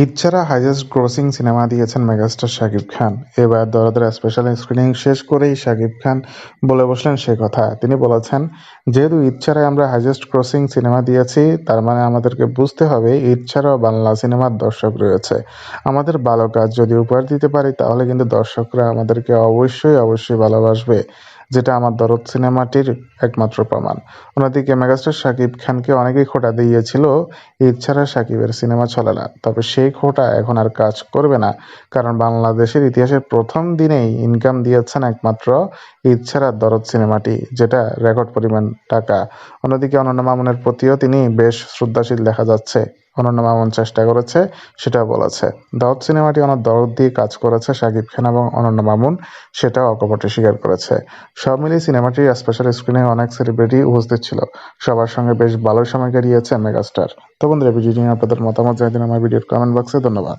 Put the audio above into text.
ঈদ ছাড়া highest grossing cinema দিয়েছেন megastar Shakib Khan. এবার দরদের স্পেশাল স্ক্রিনিং শেষ করেই শাকিব খান বলে বসলেন সে কথা। তিনি বলেছেন, যেহেতু ঈদ ছাড়াই আমরা হাইয়েস্ট ক্রসিং সিনেমা দিয়েছি, তার মানে আমাদেরকে বুঝতে হবে ঈদ ছাড়াও বাংলা সিনেমার দর্শক রয়েছে। আমাদের ভালো কাজ যদি উপহার দিতে পারি, তাহলে কিন্তু দর্শকরা আমাদেরকে অবশ্যই অবশ্যই ভালোবাসবে। যেটা আমার দরদ সিনেমাটির একমাত্র প্রমাণ। অন্যদিকে মেগাস্টার শাকিব খানকে অনেকেই খোটা দিয়েছিল ঈদ ছাড়া সিনেমা চলে না। তবে সেই খোটা এখন আর কাজ করবে না, কারণ বাংলাদেশের ইতিহাসের প্রথম দিনেই ইনকাম দিয়েছেন একমাত্র ঈদ ছাড়া দরদ সিনেমাটি, যেটা রেকর্ড পরিমাণ টাকা। অন্যদিকে অনন্য মামুনের প্রতিও তিনি বেশ শ্রদ্ধাশীল দেখা যাচ্ছে। অনন্য মামুন চেষ্টা করেছে, সেটাও বলেছে। দাউদ সিনেমাটি অনেক দরদ দিয়ে কাজ করেছে শাকিব খান এবং অনন্য মামুন, সেটাও অকপটে স্বীকার করেছে। সব মিলিয়ে সিনেমাটির স্পেশাল স্ক্রিনে অনেক সেলিব্রিটি উপস্থিত ছিল। সবার সঙ্গে বেশ ভালো সময় কাটিয়েছে মেগাস্টার। তো বন্ধুরা ভিডিওটি আপনাদের মতামত জানিয়ে দিন আমার ভিডিওর কমেন্ট বক্সে ধন্যবাদ।